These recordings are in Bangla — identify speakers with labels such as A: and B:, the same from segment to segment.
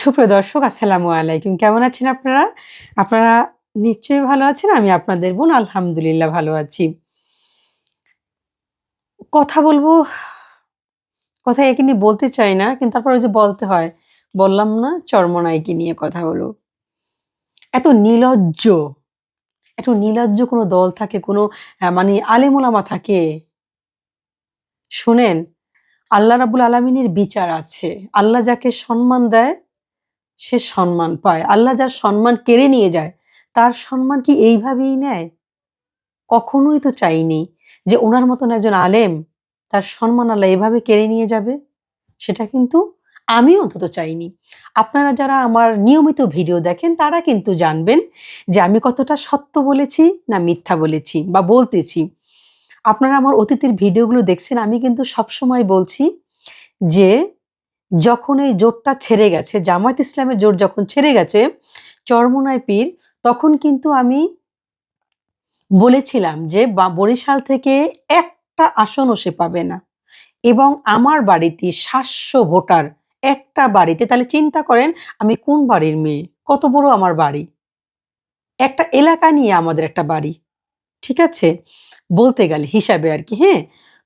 A: সুপ্রিয় দর্শক, আসসালামু আলাইকুম। কেমন আছেন আপনারা? আপনারা নিশ্চয়ই ভালো আছেন, আমি আপনাদের বোন আলহামদুলিল্লাহ ভালো আছি। কথা বলব, কথা একে নিয়ে বলতে চাই না, কিন্তু তারপর ওই যে বলতে হয়, বললাম না চর্মনাইকে নিয়ে কথা বলো। এত নির্লজ্জ এত নির্লজ্জ কোনো দল থাকে, কোনো মানে আলেমুলামা থাকে। শুনেন, আল্লাহ রাবুল আলমিনের বিচার আছে। আল্লাহ যাকে সম্মান দেয় সে সম্মান পায়। আল্লাহ যার সম্মান কেড়ে নিয়ে যায়, তার সম্মান কি এইভাবেই নেয়? কখনোই তো চাইনি যে ওনার মতন একজন আলেম তার সম্মান আল্লাহ এভাবে কেড়ে নিয়ে যাবে। সেটা কিন্তু আমি অন্তত চাইনি। আপনারা যারা আমার নিয়মিত ভিডিও দেখেন, তারা কিন্তু জানবেন যে আমি কতটা সত্য বলেছি না মিথ্যা বলেছি বা বলতেছি। আপনারা আমার অতীতের ভিডিওগুলো দেখছেন, আমি কিন্তু সবসময় বলছি যে যখন এই জোটটা ছেড়ে গেছে, জামায়াত ইসলামের জোট যখন ছেড়ে গেছে চরমোনাই পীর, তখন কিন্তু আমি বলেছিলাম যে বরিশাল থেকে একটা আসনও সে পাবে না। এবং আমার বাড়িতে সাতশো ভোটার একটা বাড়িতে, তাহলে চিন্তা করেন আমি কোন বাড়ির মেয়ে? কত বড় আমার বাড়ি? একটা এলাকা নিয়ে আমাদের একটা বাড়ি। ঠিক আছে? বলতে গেলে হিসাবে আর কি হ্যাঁ?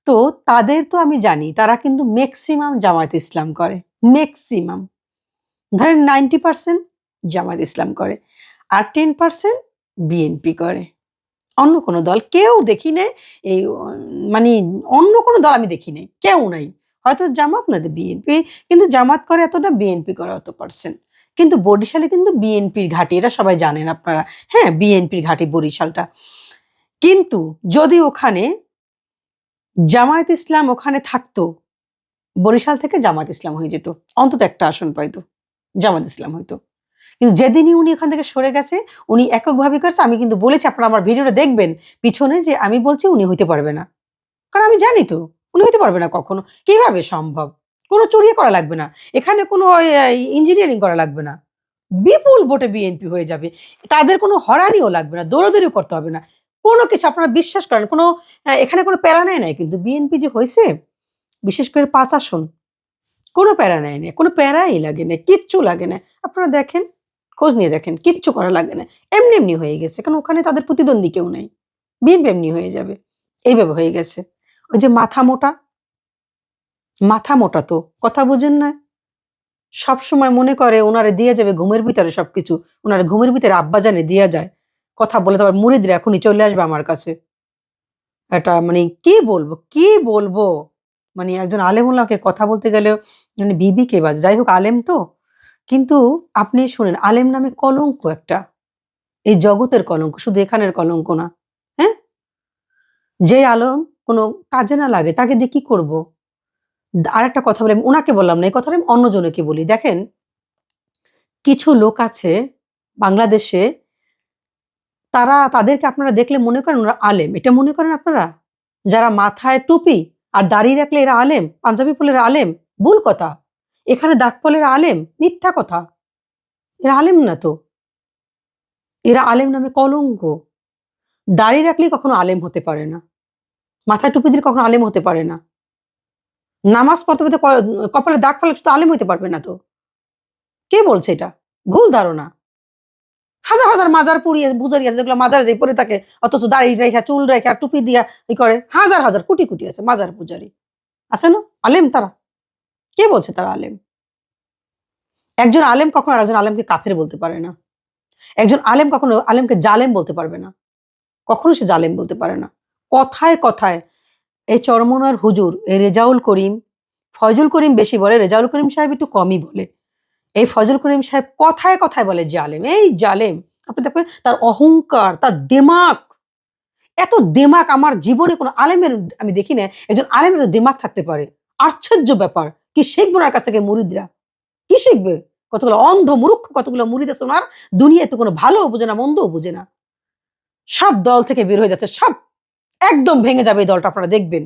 A: তো তাদের তো আমি জানি, তারা কিন্তু ম্যাক্সিমাম জামায়াত ইসলাম করে। ম্যাক্সিমাম ধরেন নাইনটি পার্সেন্ট জামায়াত ইসলাম করে আর টেন পার্সেন্ট বিএনপি করে। অন্য কোনো দল, কেউ দেখি নে এই মানে অন্য কোনো দল আমি দেখি নাই, কেউ নাই। হয়তো জামাত না বিএনপি কিন্তু জামাত করে এতটা বিএনপি করে অত পার্সেন্ট কিন্তু বরিশালে কিন্তু বিএনপির ঘাঁটি, এটা সবাই জানেন আপনারা। হ্যাঁ বিএনপির ঘাঁটি বরিশালটা। কিন্তু যদি ওখানে জামায়াত ইসলাম ওখানে থাকতো, বরিশাল থেকে জামাত ইসলাম হয়ে যেত, অন্তত একটা আসন পাইতো জামাত ইসলাম হইতো। কিন্তু যেদিনই উনি এখান থেকে সরে গেছে, উনি এককভাবে করছে, আমি কিন্তু বলেছি, আপনারা আমার ভিডিওটা দেখবেন, পিছনে যে আমি বলছি উনি হইতে পারবে না। কারণ আমি জানি তো, উনি হইতে পারবে না কখনো। কীভাবে সম্ভব? কোনো চুরিয়ে করা লাগবে না। এখানে কোনো ইঞ্জিনিয়ারিং করা লাগবে না। বিপুল ভোটে বিএনপি হয়ে যাবে। তাদের কোনো হরানিও লাগবে না দৌড়দৌড়িও করতে হবে না। কোনো কিছু আপনারা বিশ্বাস করেন, কোনো এখানে কোনো প্যারা নেয় নাই, কিন্তু বিএনপি যে হয়েছে, বিশেষ করে পাঁচ আসন, কোনো প্যারা নেয় না কোনো প্যারাই লাগে না কিচ্ছু লাগে না আপনারা দেখেন, খোঁজ নিয়ে দেখেন, কিচ্ছু করা লাগে না। এমনি এমনি হয়ে গেছে, কারণ ওখানে তাদের প্রতিদ্বন্দ্বী কেউ নেই। বিএনপি এমনি হয়ে যাবে, এইভাবে হয়ে গেছে। ওই যে মাথা মোটা মাথা মোটা তো, কথা বুঝেন না? সব সময় মনে করে, ওনারে দিয়ে যাবে, ঘুমের ভিতরে সবকিছু, ওনার ঘুমের ভিতরে আব্বা জানে দিয়ে যায়। কথা বলে তারপর মুরিদরা এখনই চলে আসবে আমার কাছে। এটা মানে কি বলব কি বলব? মানে একজন আলেম আলেমুল্লাহকে কথা বলতে গেলেও মানে বিবি কে বাজ যাই হোক আলেম তো। কিন্তু আপনি শুনেন, আলেম নামে কলঙ্ক একটা। এই জগতের কলঙ্ক, শুধু এখানের কলঙ্ক না হ্যাঁ? যে আলম কোনো কাজে না লাগে, তাকে দিয়ে কি করব? আর একটা কথা বলি ওনাকে বললাম না, এই কথাটা আমি অন্যজনকে বলি। দেখেন, কিছু লোক আছে বাংলাদেশে তারা তাদেরকে আপনারা দেখলে মনে করেন ওরা আলেম। এটা মনে করেন আপনারা? যারা মাথায় টুপি আর দাড়ি রাখলে এরা আলেম, পাঞ্জাবি পরলে এরা আলেম, ভুল কথা। এখানে দাগ পড়লে এরা আলেম, মিথ্যা কথা। এরা আলেম না তো? এরা আলেম নামে কলঙ্ক। দাড়ি রাখলেই কখনো আলেম হতে পারে না। মাথায় টুপি দিলে কখনো আলেম হতে পারে না। নামাজ পড়তে পড়তে কপালে দাগ পড়লে শুধু আলেম হতে পারবে না তো? কে বলছে এটা? ভুল ধারণা। হাজার হাজার মাজার পুড়িয়ে বুজারি আছে, যেগুলো মাজার যে পরে থাকে, অথচ দাড়ি রেখা, চুল রেখা, টুপি দিয়া ই করে, হাজার হাজার কোটি কোটি আছে মাজার পূজারি। আছে না? আলেম তারা? কে বলছে তারা আলেম? একজন আলেম কখনো আরেকজন আলেমকে কাফের বলতে পারে না। একজন আলেম কখনো আলেমকে জালেম বলতে পারবে না। কখনো সে জালেম বলতে পারে না। কথায় কথায় এই চরমনার হুজুর এই রেজাউল করিম, ফয়জুল করিম বেশি বলে, রেজাউল করিম সাহেব একটু কমই বলে। এই ফজল করিম সাহেব কথায় কথায় বলে, জালেম, এই জালেম, আপনি দেখবেন তার অহংকার, তার দেমাক এত দেমাক আমার জীবনে কোনো আলেমের, আমি দেখি না, একজন আলেমের তো দেমাক থাকতে পারে। আশ্চর্য ব্যাপার, কি শিখব ওনার কাছ থেকে মুরিদরা? কি শিখবে? কতগুলো অন্ধ মূর্খ, কতগুলো মুরিদ আছে ওনার? দুনিয়াতে কোনো ভালো বোঝে না মন্দও বোঝে না। সব দল থেকে বের হয়ে যাচ্ছে, সব একদম ভেঙে যাবে এই দলটা, আপনারা দেখবেন।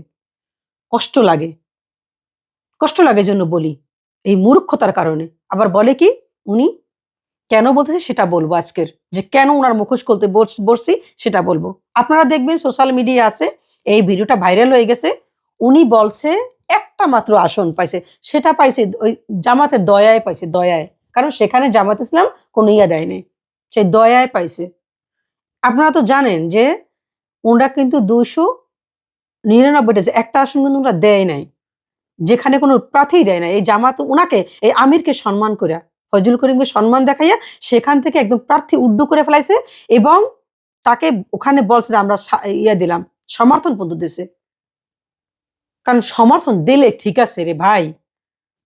A: কষ্ট লাগে। কষ্ট লাগে জন্য বলি, এই মূর্খতার কারণে। আবার বলে কি? উনি কেন বলতেছে সেটা বলব আজকের। যে কেন ওনার মুখোশ বস- বসছি সেটা বলব। আপনারা দেখবেন সোশ্যাল মিডিয়া আছে, এই ভিডিওটা ভাইরাল হয়ে গেছে। উনি বলছে একটা মাত্র আসন পাইছে। সেটা পাইছে ওই জামাতের দয়ায় পাইছে, দয়ায়। কারণ সেখানে জামাত ইসলাম কোনো ইয়া দেয় নাই। সেই দয়ায় পাইছে। আপনারা তো জানেন যে ওনারা কিন্তু দুশো নিরানব্বইটা একটা আসন কিন্তু ওনারা দেয় নাই। যেখানে কোনো প্রার্থী দেয় না। এই জামাত ওনাকে এই আমিরকে সম্মান করে ফজল করিমকে সম্মান দেখাইয়া সেখান থেকে একদম প্রার্থী উড্ডু করে ফেলাইছে এবং তাকে ওখানে বলছে যে, আমরা ইয়ে দিলাম, সমর্থন পদ্ধতি দিছে। কারণ সমর্থন দিলে ঠিক আছে রে ভাই,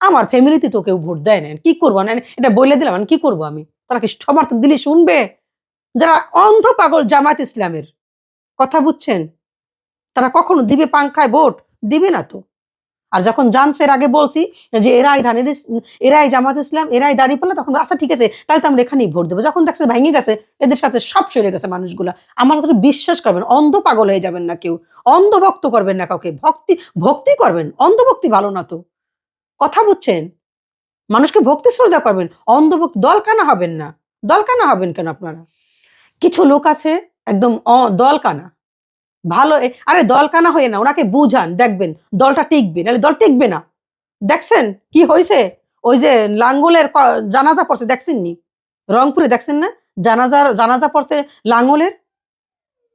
A: আমার ফ্যামিলিতে তো কেউ ভোট দেয় না। কি করব? না এটা বলে দিলাম কি করব আমি? তারা কি সমর্থন দিলে শুনবে? যারা অন্ধ পাগল জামাত ইসলামের, কথা বুঝছেন? তারা কখনো দিবে পাংখায় ভোট? দিবে না তো। আর যখন জানছে, এর আগে বলছি যে এরাই ধানের এরাই জামাত ইসলাম, এরাই দাঁড়িয়ে পড়লে তখন আচ্ছা ঠিক আছে, তাহলে তো আমরা এখানেই ভোট দেবো। যখন দেখছে ভেঙে গেছে, এদের সাথে সব সরে গেছে মানুষগুলা। আমার কথা বিশ্বাস করবেন, অন্ধ পাগল হয়ে যাবেন না কেউ। অন্ধভক্ত করবেন না কাউকে। ভক্তি ভক্তি করবেন অন্ধভক্তি ভালো না তো। কথা বুঝছেন? মানুষকে ভক্তি শ্রদ্ধা করবেন অন্ধভক্তি দলকানা হবেন না। দলকানা হবেন কেন আপনারা? কিছু লোক আছে, একদম দলকানা। ভালো আরে দলকানা হয়ে না, ওনাকে বুঝান, দেখবেন, দলটা টিকবে, নাহলে দল টিকবে না। দেখছেন কি হয়েছে ওই যে লাঙ্গলের জানাজা পড়ছে দেখছেন নি রংপুরে দেখছেন না? জানাজার, জানাজা পড়ছে লাঙ্গলের?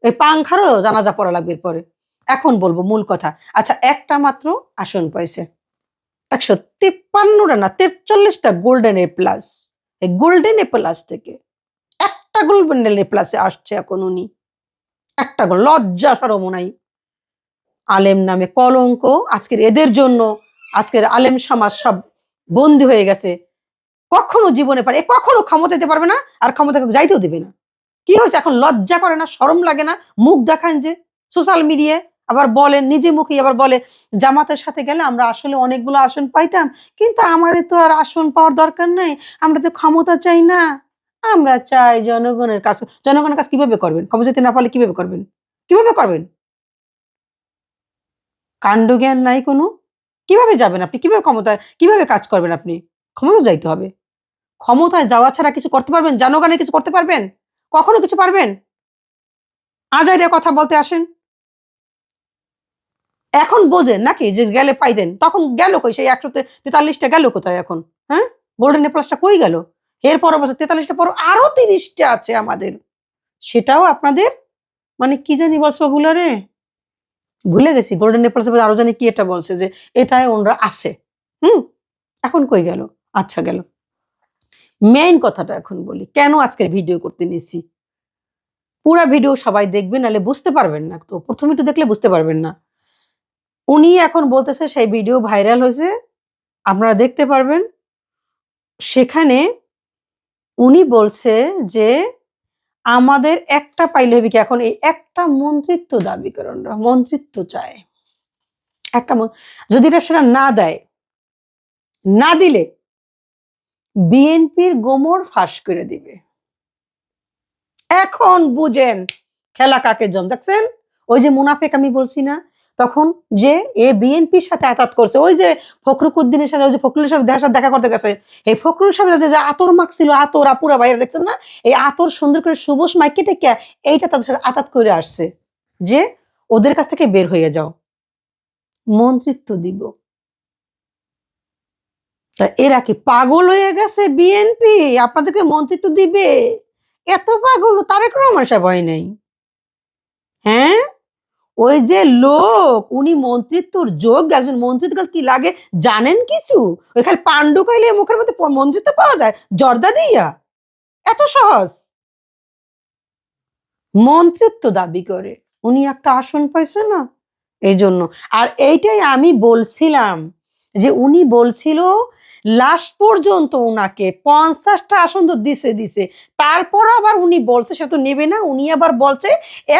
A: এই পাংখারও জানাজা পড়া লাগবে পরে এখন বলব মূল কথা। আচ্ছা একটা মাত্র আসন পাইছে। একশো তিপ্পান্নটা না তেচল্লিশটা গোল্ডেন এ প্লাস। এই গোল্ডেন এ প্লাস থেকে একটা গোল্ডেন এ প্লাসে আসছে এখন উনি। একটা লজ্জা সরম নাই। আলেম নামে কলঙ্ক, আজকের এদের জন্য, আজকের আলেম সমাজ সব বন্দী হয়ে গেছে। কখনো জীবনে পারে কখনো ক্ষমতা দিতে পারবে না, আর ক্ষমতা যাইতেও দেবে না। কি হয়েছে? এখন লজ্জা করে না, সরম লাগে না, মুখ দেখান যে সোশ্যাল মিডিয়ায় আবার বলেন, নিজে মুখে আবার বলে, জামাতের সাথে গেলে আমরা আসলে অনেকগুলো আসন পাইতাম, কিন্তু আমাদের তো আর আসন পাওয়ার দরকার নেই, আমরা তো ক্ষমতা চাই না। আমরা চাই জনগণের কাজ জনগণের কাজ কীভাবে করবেন? ক্ষমতা না পারলে কীভাবে করবেন? কীভাবে করবেন? কাণ্ড জ্ঞান নাই কোনো? কীভাবে যাবেন আপনি? কীভাবে ক্ষমতায়, কীভাবে কাজ করবেন আপনি? ক্ষমতা যাইতে হবে। ক্ষমতায় যাওয়া ছাড়া কিছু করতে পারবেন? জনগণের কিছু করতে পারবেন? কখনো কিছু পারবেন? আজাইরা কথা বলতে আসেন। এখন বোঝেন নাকি যে গেলে পাইতেন? তখন গেল কই? সেই একশো তেতাল্লিশটা গেল কোথায় এখন? হ্যাঁ? গোল্ডেন প্লাসটা কই গেল? এরপর বছর তেতাল্লিশটা পর আরও তিরিশটা আছে আমাদের। সেটাও আপনাদের মানে কি জানি বলছো ওগুলো রে ভুলে গেছি গোল্ডেন প্লাস আরও জানি কি এটা বলছে যে, এটাই ওনরা আছে। হুম? এখন কই গেল? আচ্ছা গেল। মেইন কথাটা এখন বলি, কেন আজকের ভিডিও করতে নিছি? পুরা ভিডিও সবাই দেখবেন নাহলে বুঝতে পারবেন না। তো প্রথমে একটু দেখলে বুঝতে পারবেন না। উনি এখন বলতেছে, সেই ভিডিও ভাইরাল হয়েছে, আপনারা দেখতে পারবেন। সেখানে উনি বলছে যে আমাদের একটা পাইলে হবে কি এখন? এই একটা মন্ত্রিত্ব দাবি করে ওনারা, মন্ত্রিত্ব চায় একটা যদি এটা সেটা না দেয় না দিলে বিএনপির গোমর ফাঁস করে দিবে। এখন বুঝেন খেলা কাকে জম দেখছেন? ওই যে মুনাফেক আমি বলছি না তখন যে এ বিএনপির সাথে আতাত করছে, ওই যে ফখরুকুদ্দিনের সাথে, ওই যে ফখরুল সাহেব দেখার সাথে দেখা করতে গেছে, এই ফখরুল সাহেব যে আতর মাখছিল আতর আপুরা বাইরে দেখছেন না? এই আতর সুন্দর করে সুবস মাইকে টেকে এইটা তাদের সাথে আতাত করে আসছে যে ওদের কাছ থেকে বের হয়ে যাও, মন্ত্রিত্ব দিব। তা এরা কি পাগল হয়ে গেছে বিএনপি? আপনাদেরকে মন্ত্রিত্ব দিবে? এত পাগল তারেক রহমান সাহেব হয় নাই। হ্যাঁ? ওই যে লোক, উনি মন্ত্রিত্বর যোগ একজন মন্ত্রিত্ব কি লাগে জানেন কিছু? ওই খালি পাণ্ডু কইলে মুখের মধ্যে মন্ত্রিত্ব পাওয়া যায়? জর্দা দিয়া? এত সহজ। মন্ত্রিত্ব দাবি করে। উনি একটা আসন পাইছে না? এই জন্য আর এইটাই আমি বলছিলাম যে উনি বলছিল লাস্ট পর্যন্ত উনাকে পঞ্চাশটা আসন তো দিছে দিছে। তারপর আবার উনি বলছে, সে তো নেবে না। উনি আবার বলছে,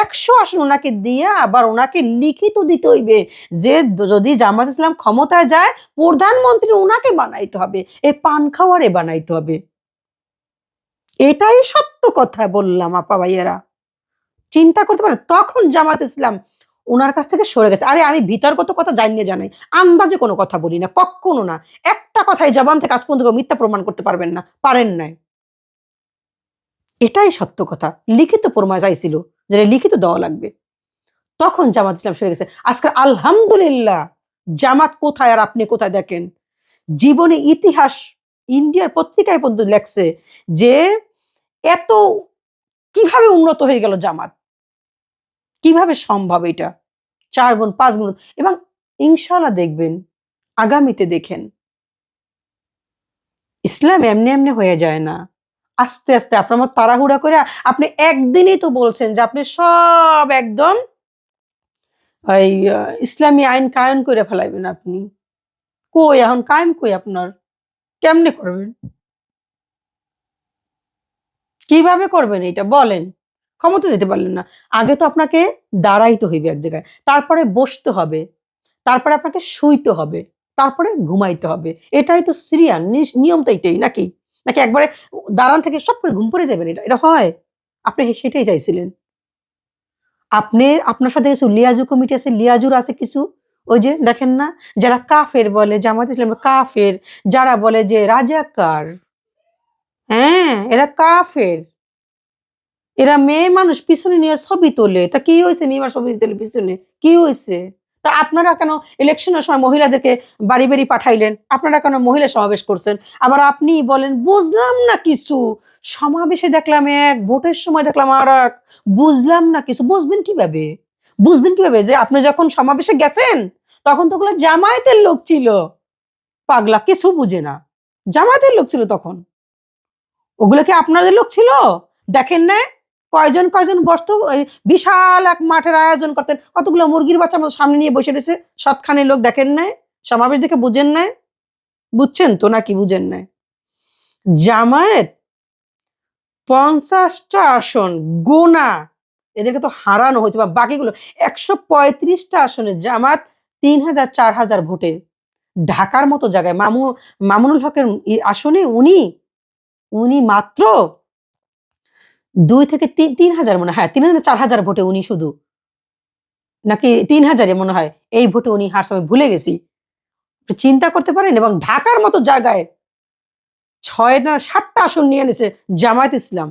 A: একশো আসন ওনাকে দিয়ে আবার ওনাকে লিখিত দিতে হইবে যে যদি জামাত ইসলাম ক্ষমতায় যায়, প্রধানমন্ত্রী ওনাকে বানাইতে হবে, এ পান খাওয়ারে বানাইতে হবে। এটাই সত্য কথা বললাম, আপা ভাইয়েরা। চিন্তা করতে পারেন, তখন জামাত ইসলাম ওনার কাছ থেকে সরে গেছে। আরে, আমি বিতর্কত কথা জানিয়ে জানাই। আন্দাজে কোনো কথা বলি না, কখনো না। একটা কথাই জবান থেকে আজ পর্যন্ত মিথ্যা প্রমাণ করতে পারবেন না, পারেন নাই। এটাই সত্য কথা। লিখিত প্রমাণ চাইছিল যে লিখিত দেওয়া লাগবে। তখন জামাত ইসলাম সরে গেছে। আজকাল আলহামদুলিল্লাহ, জামাত কোথায় আর আপনি কোথায় দেখেন? জীবনে ইতিহাস ইন্ডিয়ার পত্রিকায় পর্যন্ত লেখছে যে এত কীভাবে উন্নত হয়ে গেল জামাত? কীভাবে সম্ভব এটা? চার গুণ, পাঁচ গুণ, এবং ইনশাল্লাহ দেখবেন, আগামীতে দেখেন, ইসলাম এমনি এমনি হয়ে যায় না। আস্তে আস্তে আপনার মতো তাড়াহুড়া করে আপনি একদিনই তো বলছেন যে আপনি সব একদম ওই ইসলামী আইন কায়েম করে ফেলাইবেন আপনি। কই এখন? কায়েম কই আপনার? কেমনে করবেন? কীভাবে করবেন এটা? বলেন। ক্ষমতা যেতে পারলেন না। আগে তো আপনাকে দাঁড়াইতে হইবে এক জায়গায়, তারপরে বসতে হবে, তারপরে আপনাকে শুইতে হবে, তারপরে ঘুমাইতে হবে। এটাই তো সিরিয়ান নিয়ম তো এটাই নাকি? নাকি একবারে দাঁড়ান থেকে সব করে ঘুম পড়ে যাবেন? এটা এটা হয়। আপনি সেটাই চাইছিলেন। আপনি আপনার সাথে কিছু লিয়াজু কমিটি আছে, লিয়াজুর আছে কিছু? ওই যে দেখেন না, যারা কাফের বলে জামাত ইসলাম কাফের, যারা বলে যে রাজাকার হ্যাঁ এরা কাফের। এরা মেয়ে মানুষ পিছনে নিয়ে ছবি তোলে। তা কি হয়েছে মেয়ে মানুষ ছবি তোলে পিছনে? কি হয়েছে? তা আপনারা কেন ইলেকশনের সময় মহিলাদেরকে বাড়ি বাড়ি পাঠাইলেন? আপনারা কেন মহিলা সমাবেশ করছেন? আবার আপনি বলেন, বুঝলাম না কিছু। সমাবেশে দেখলাম এক, ভোটের সময় দেখলাম আর এক বুঝলাম না কিছু। বুঝবেন কীভাবে? বুঝবেন কীভাবে যে আপনি যখন সমাবেশে গেছেন, তখন তো ওগুলো জামায়াতের লোক ছিল। পাগলা, কিছু বুঝে না। জামায়াতের লোক ছিল তখন। ওগুলো কি আপনাদের লোক ছিল? দেখেন না? কয়জন কয়জন বসতো? বিশাল এক মাঠের আয়োজন করতেন। কতগুলো মুরগির বাচ্চা আমাদের সামনে নিয়ে বসে রয়েছে। সৎখানে লোক দেখেন নাই? সমাবেশ দেখে বুঝেন নাই? বুঝছেন তো নাকি বুঝেন নাই? জামায়াত পঞ্চাশটা আসন গোনা এদেরকে তো হারানো হয়েছে বা বাকিগুলো। একশো পঁয়ত্রিশটা আসনে জামাত তিন হাজার, চার হাজার ভোটে। ঢাকার মতো জায়গায়। মামু, মামুনুল হকের আসনে উনি উনি মাত্র দুই থেকে তিন তিন হাজার মনে হয়। হ্যাঁ তিন হাজার চার হাজার ভোটে উনি শুধু। নাকি তিন হাজারে মনে হয় এই ভোটে উনি হারছে আমি ভুলে গেছি। চিন্তা করতে পারেন এবং ঢাকার মতো জায়গায় ছয় না সাতটা আসন নিয়ে এনেছে জামায়াত ইসলাম।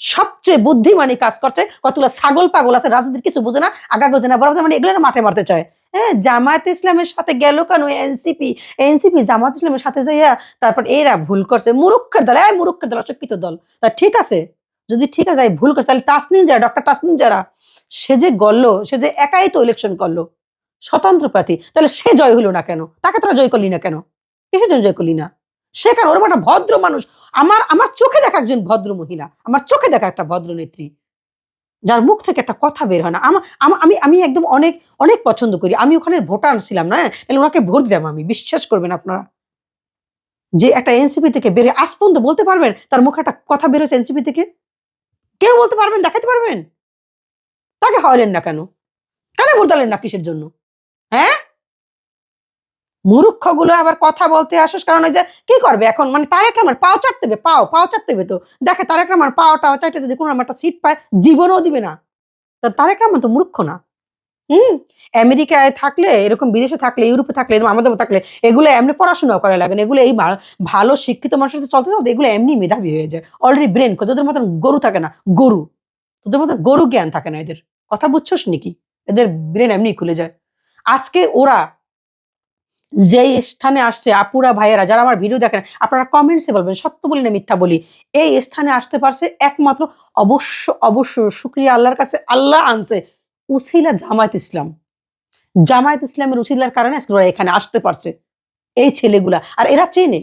A: সবচেয়ে বুদ্ধিমানী কাজ করছে। কতগুলো ছাগল পাগল আছে, রাজনীতির কিছু বোঝে না আগা গোজে না বরাবর মানে এগুলো মাঠে মারতে চায়। হ্যাঁ জামায়াত ইসলামের সাথে গেল কেন? এনসিপি এনসিপি জামাত ইসলামের সাথে যাইয়া তারপর এরা ভুল করছে। মুরুক্ষের দল, এই মুরুক্ষের দল, অশিক্ষিত দল। তা ঠিক আছে, যদি ঠিক আছে ভুল করছে, তাহলে তাসনিন যারা, ডক্টর তাসনিন যারা, সে যে গড়লো সে যে একাই তো ইলেকশন করল, স্বতন্ত্র প্রার্থী, তাহলে সে জয় হলো না কেন? তাকে তোরা জয় করলি না কেন? কিসের জন্য জয় করলি না? সে কেন ওরকম একটা ভদ্র মানুষ। আমার আমার চোখে দেখা একজন ভদ্র মহিলা, আমার চোখে দেখা একটা ভদ্র নেত্রী। যার মুখ থেকে একটা কথা বের হয় না। আমা- আমা- আমি আমি একদম অনেক অনেক পছন্দ করি। আমি ওখানে ভোটার ছিলাম না হ্যাঁ? তাহলে ওনাকে ভোট দিলাম আমি, বিশ্বাস করবেন আপনারা। যে একটা এনসিপি থেকে বেরে আস পর্যন্ত বলতে পারবেন, তার মুখে একটা কথা বেরোচ্ছে এনসিপি থেকে? কেউ বলতে পারবেন? দেখাতে পারবেন? তাকে হওয়ালেন না কেন? কেন ভোট দিলেন না কিসের জন্য? হ্যাঁ? মূর্খগুলো আবার কথা বলতে আসিস, কারণ ওই যে কি করবে এখন? মানে তারেক রহমান, পাও চাটতে হবে, পাও পাও চাটতে হবে তো। দেখে তারেক রহমান পাও টাও চাইতে যদি কোনো একটা সিট পায়, জীবনও দিবে না। তা তারেক রহমান তো মূর্খ না। হুম? আমেরিকায় থাকলে, এরকম বিদেশে থাকলে, ইউরোপে থাকলে, এরকম আমাদের থাকলে, এগুলো এমনি পড়াশোনা করা লাগে না। এগুলো এই ভালো শিক্ষিত মানুষের সাথে চলতে চলতে এগুলো এমনি মেধাবী হয়ে যায়। অলরেডি ব্রেন তোদের মতন গরু থাকে না, গরু। তোদের মতন গরু জ্ঞান থাকে না এদের। কথা বুঝছোস নাকি? এদের ব্রেন এমনি খুলে যায়। আজকে ওরা যেই স্থানে আসছে আপুরা, ভাইয়েরা, যারা আমার ভিডিও দেখেন, আপনারা কমেন্টসে বলবেন, সত্য বলি না মিথ্যা বলি, এই স্থানে আসতে পারছে একমাত্র অবশ্য অবশ্য শুক্রিয়া আল্লাহর কাছে, আল্লাহ আনছে উসিলা জামায়াত ইসলাম। জামায়াত ইসলামের উসিলার কারণে আজকে ওরা এখানে আসতে পারছে, এই ছেলেগুলা। আর এরা চেনে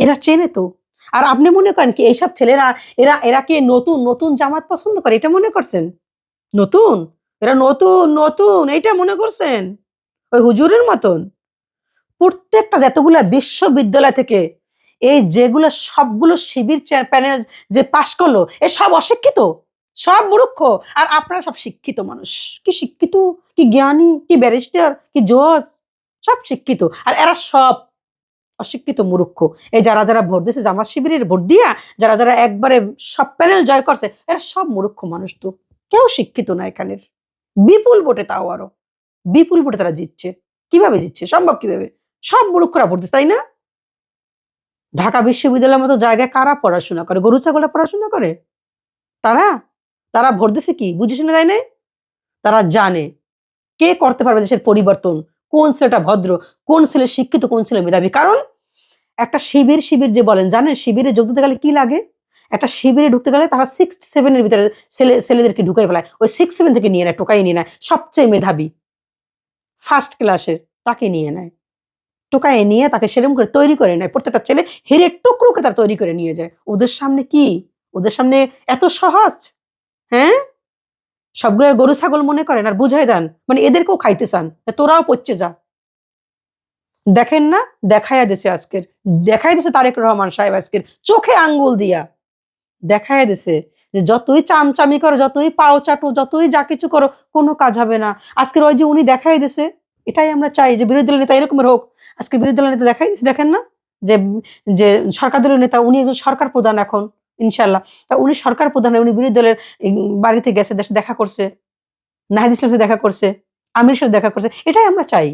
A: এরা চেনে তো। আর আপনি মনে করেন কি, এইসব ছেলেরা, এরা এরা কি নতুন নতুন জামাত পছন্দ করে? এটা মনে করছেন? নতুন? এরা নতুন নতুন, এইটা মনে করছেন? ওই হুজুরের মতন? প্রত্যেকটা যতগুলা বিশ্ববিদ্যালয় থেকে এই যেগুলো সবগুলো শিবির প্যানেল যে পাশ করল, এ সব অশিক্ষিত, সব মূর্খ, আর আপনারা সব শিক্ষিত মানুষ। কি শিক্ষিত, কি জ্ঞানী, কি ব্যারিস্টার কি জজ, সব শিক্ষিত। আর এরা সব অশিক্ষিত মূর্খ। এই যারা যারা ভোট দিয়েছে জামা শিবিরের ভোট দিয়া, যারা যারা একবারে সব প্যানেল জয় করছে, এরা সব মূর্খ মানুষ তো। কেউ শিক্ষিত না এখানের। বিপুল ভোটে তাও আরও। বিপুল ভোটে তারা জিতছে। কীভাবে জিতছে? সম্ভব কীভাবে? সব ভোট দিচ্ছে তাই না? ঢাকা বিশ্ববিদ্যালয়ের মতো জায়গায় কারা পড়াশোনা করে? গরু ছাগলা পড়াশোনা করে? তারা? তারা ভোট দিছে কি? বুঝে শুনে দেয় নাই? তারা জানে। কে করতে পারবে দেশের পরিবর্তন? কোন ছেলেটা ভদ্র? কোন ছেলে শিক্ষিত? কোন ছেলে মেধাবী? কারণ একটা শিবির শিবির যে বলেন, জানেন শিবিরে যোগ দিতে গেলে কি লাগে? একটা শিবিরে ঢুকতে গেলে তারা সিক্স সেভেনের ভিতরে ছেলে, ছেলেদেরকে ঢুকাই ফেলায়। ওই সিক্স সেভেন থেকে নিয়ে নেয়, টোকাই নিয়ে নেয়। সবচেয়ে মেধাবী। ফার্স্ট ক্লাসের তাকে নিয়ে নেয়। টোকায় নিয়ে তাকে সেরম করে তৈরি করে নেয়। প্রত্যেকটা ছেলে হিরের টুকরোকে তারা তৈরি করে নিয়ে যায়। ওদের সামনে কি? ওদের সামনে এত সহজ? হ্যাঁ? সবগুলো গরু, ছাগল মনে করেন আর বুঝাই দেন। মানে এদেরকেও খাইতে চান। তোরাও পচ্ছে যা। দেখেন না? দেখাইয়া দিছে আজকের। দেখাই দিছে তারেক রহমান সাহেব আজকের। চোখে আঙ্গুল দিয়া। দেখাইয়া দিছে যে যতই চামচামি করো, যতই পাও চাটো, যতই যা কিছু করো, কোনো কাজ হবে না। আজকের ওই যে উনি দেখাই দিছে এটাই আমরা চাই যে বিরোধী দলের নেতা এরকমের হোক। আজকে বিরোধী দলের নেতা দেখাই দেখেন না? যে যে সরকার দলের নেতা, উনি একজন সরকার প্রধান এখন ইনশাল্লাহ তা উনি সরকার প্রধান উনি বিরোধী দলের বাড়িতে গেছে, দেশে দেখা করছে, নাহিদ সাথে দেখা করছে আমির সাথে দেখা করছে, এটাই আমরা চাই।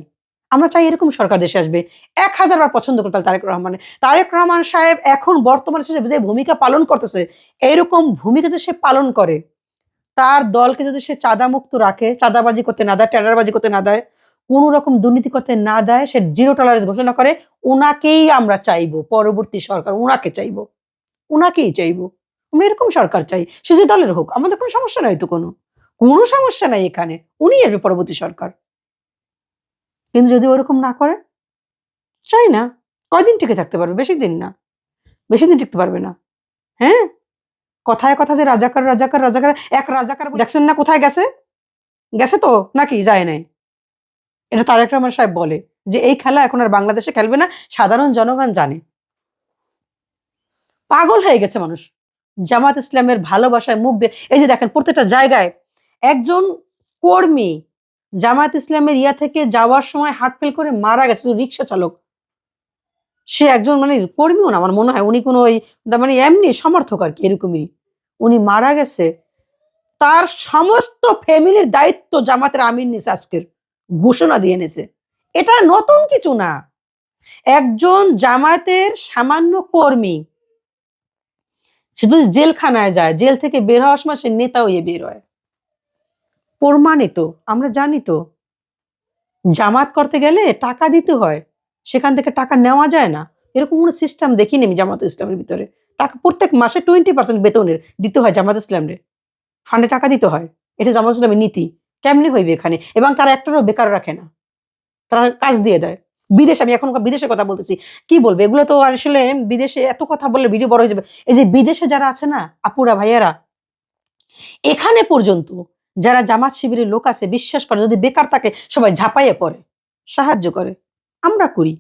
A: আমরা চাই এরকম সরকার দেশে আসবে। এক হাজার বার পছন্দ করতে তারেক রহমান তারেক রহমান সাহেব এখন বর্তমানে সে যে ভূমিকা পালন করতেছে এইরকম ভূমিকা যে সে পালন করে, তার দলকে যদি সে চাঁদা মুক্ত রাখে, চাঁদাবাজি করতে না দেয় টেন্ডারবাজি করতে না দেয় কোনো রকম দুর্নীতি করতে না দেয়, সে জিরো টলারেন্স ঘোষণা করে ওনাকেই আমরা চাইব, পরবর্তী সরকার ওনাকে চাইব ওনাকেই চাইব। আমরা এরকম সরকার চাই, সে যে দলের হোক, আমাদের কোনো সমস্যা নাই তো কোনো। কোনো সমস্যা নাই এখানে, উনি এর পরবর্তী সরকার। কিন্তু যদি ওরকম না করে, চাই না। কয়দিন টিকে থাকতে পারবে? বেশি দিন না। বেশি দিন টিকতে পারবে না। হ্যাঁ? কথায় কথা যে রাজাকার রাজাকার রাজাকার, এক রাজাকার দেখছেন না কোথায় গেছে? গেছে তো? নাকি যায় নাই? এটা তারেক রহমান সাহেব বলে যে, এই খেলা এখন আর বাংলাদেশে খেলবে না, সাধারণ জনগণ জানে। পাগল হয়ে গেছে মানুষ। জামাত ইসলামের ভালোবাসায় মুখ দিয়ে, এই যে দেখেন প্রত্যেকটা জায়গায় একজন কর্মী জামাত ইসলামের ইয়া থেকে যাওয়ার সময় হার্ট ফেল করে মারা গেছে রিক্সা চালক। সে একজন মানে কর্মীও না, আমার মনে হয় উনি কোনো ওই মানে এমনি সমর্থক আর কি, এরকমই। উনি মারা গেছে। তার সমস্ত ফ্যামিলির দায়িত্ব জামাতের আমির নিস আজকের। ঘোষণা দিয়ে এনেছে। এটা নতুন কিছু না। একজন জামাতের সামান্য কর্মী, সে যদি জেলখানায় যায়, জেল থেকে বের হওয়ার সময় সে নেতা হয়ে বের হয়। প্রমাণিত, আমরা জানি তো। জামাত করতে গেলে টাকা দিতে হয়, সেখান থেকে টাকা নেওয়া যায় না। এরকম কোনো সিস্টেম দেখিনি আমি জামাত ইসলামের ভিতরে। টাকা প্রত্যেক মাসে টোয়েন্টি পার্সেন্ট বেতনের দিতে হয় জামাত ইসলামের। ফান্ডে টাকা দিতে হয়। এটা জামাত ইসলামের নীতি। কেমনি হইবে এখানে? এবং তারা একটারও বেকার রাখে না। তারা কাজ দিয়ে দেয়। বিদেশ, আমি এখন বিদেশের কথা বলতেছি। কি বলবে? এগুলো তো আসলে বিদেশে এত কথা বললে ভিডিও বড় হয়ে যাবে। এই যে বিদেশে যারা আছে না, আপুরা, ভাইয়ারা, এখানে পর্যন্ত যারা জামাত শিবিরের লোক আছে, বিশ্বাস করে, যদি বেকার থাকে, সবাই ঝাঁপাইয়ে পড়ে, সাহায্য করে। আমরা করি।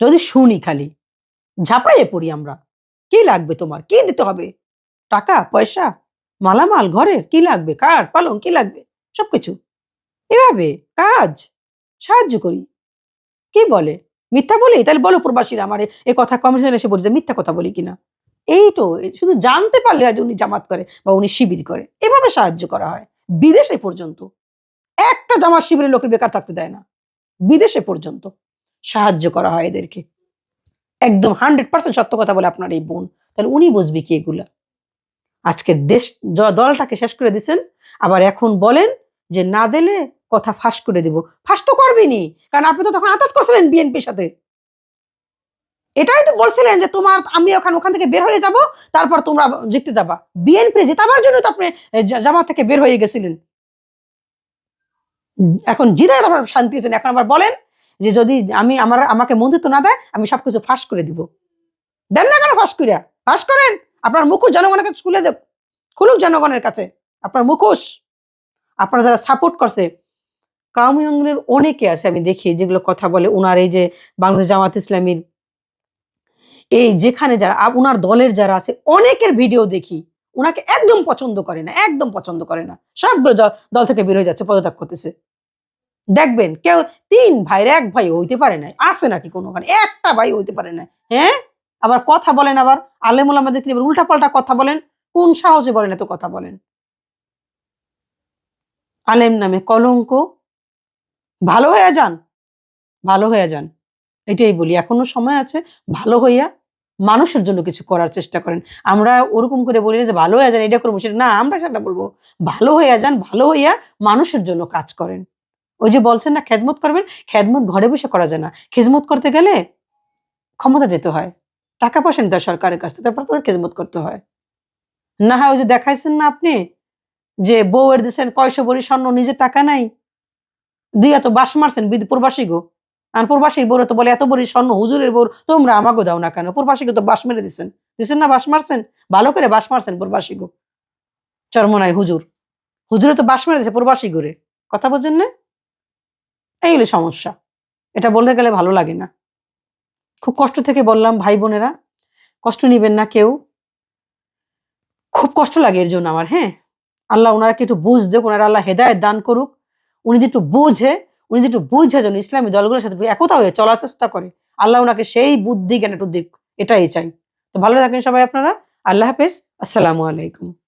A: যদি শুনি খালি, ঝাঁপাইয়ে পড়ি আমরা। কি লাগবে তোমার? কি দিতে হবে? টাকা? পয়সা? মালামাল ঘরের কি লাগবে? কার? পালং কি লাগবে? সবকিছু। এভাবে কাজ। সাহায্য করি। কি বলে? মিথ্যা বলি? তাহলে বলো প্রবাসীরা আমার এ কথা কমিশন এসে বলি যে মিথ্যা কথা বলি কিনা? এই তো শুধু জানতে পারলে আজ উনি জামাত করে বা উনি শিবির করে। এভাবে সাহায্য করা হয়। বিদেশে পর্যন্ত। একটা জামাত শিবিরের লোকের বেকার থাকতে দেয় না। বিদেশে পর্যন্ত। সাহায্য করা হয় এদেরকে। একদম হান্ড্রেড পার্সেন্ট সত্য কথা বলে আপনার এই বোন। তাহলে উনি বুঝবে কি এগুলা। আজকের দেশ দলটাকে শেষ করে দিছেন। আবার এখন বলেন যে না দিলে কথা ফাঁস করে দিব। ফাঁস তো করবেনি কারণ আপনি তো তখন আতাত করছিলেন বিএনপির সাথে। এটাই তো বলছিলেন যে তোমার, আমি ওখান ওখান থেকে বের হয়ে যাব, তারপর তোমরা জিততে যাবা। বিএনপি জেতাবার জন্য তো আপনি জামাত থেকে বের হয়ে গেছিলেন। এখন জিতে তারপর শান্তি আছেন। এখন আবার বলেন যে যদি আমি আমার, আমাকে মন্দির তো না দেয়, আমি সবকিছু ফাঁস করে দিব। দেন না কেন ফাঁস করিয়া ফাঁস করেন? আপনার মুখোশ জনগণের কাছে খুলে দেব খুলুক জনগণের কাছে। আপনার মুখোশ। আপনারা যারা সাপোর্ট করছে কাউমি অনেকে আছে, আমি দেখি, যেগুলো কথা বলে উনার এই যে বাংলাদেশ জামাত ইসলামীর এই যেখানে যারা উনার দলের যারা আছে, অনেকের ভিডিও দেখি। উনাকে একদম পছন্দ করে না, একদম পছন্দ করে না। সবগুলো দল থেকে বের হয়ে যাচ্ছে, পদত্যাগ করতেছে। দেখবেন, কেউ তিন ভাইয়ের এক ভাই হইতে পারে না আসে নাকি কোনোখানে? একটা ভাই হইতে পারে না হ্যাঁ? আবার কথা বলেন আবার, আলেমুল আমাদের উল্টা পাল্টা কথা বলেন, কোন সাহসে বলেন এত কথা বলেন? আলেম নামে কলঙ্ক, ভালো হয়ে যান, ভালো হয়ে যান, এটাই বলি। এখনও সময় আছে, ভালো হইয়া মানুষের জন্য কিছু করার চেষ্টা করেন। আমরা ওরকম করে বলি যে, ভালো হয়ে যান, এটা করব, সেটা না, আমরা সেটা বলব। ভালো হইয়া যান, ভালো হইয়া মানুষের জন্য কাজ করেন। ওই যে বলছেন না, খেদমত করবেন, খেদমত ঘরে বসে করা যায় না। খেদমত করতে গেলে ক্ষমতা যেতে হয়। টাকা পয়সা নিতে সরকারের কাছ থেকে, তারপর তাদের খেজমত করতে হয়। না হয় ওই যে দেখাইছেন না আপনি, যে বউয়ের দিচ্ছেন কয়শো বড়ি স্বর্ণ নিজের টাকা নাই? দিয়া তো বাস মারছেন প্রবাসী গো। আর প্রবাসীর বউরে তো বলে, এত বড়ি স্বর্ণ, হুজুরের বউর তোমরা আমাকে দাও না কেন? প্রবাসীকে তো বাস মেরে দিচ্ছেন দিচ্ছেন না বাস মারছেন? ভালো করে বাস মারছেন প্রবাসী গো। চরমনাই হুজুর। হুজুরে তো বাস মেরে দিচ্ছে প্রবাসী করে কথা বলছেন না? এই হলো সমস্যা। এটা বলতে গেলে ভালো লাগে না। খুব কষ্ট থেকে বললাম, ভাই বোনেরা, কষ্ট নিবেন না কেউ। খুব কষ্ট লাগে এর জন্য আমার হ্যাঁ? আল্লাহ ওনারাকে একটু বুঝ দেখ ওনারা আল্লাহ হেদায়ত দান করুক। উনি যে একটু বুঝে, উনি যে একটু বুঝে যেন ইসলামী দলগুলোর সাথে একতা হয়ে চলার চেষ্টা করে, আল্লাহ ওনাকে সেই বুদ্ধি, জ্ঞান একটু দিক, এটাই চাই। তো ভালো থাকেন সবাই আপনারা, আল্লাহ হাফেজ, আসসালামু আলাইকুম।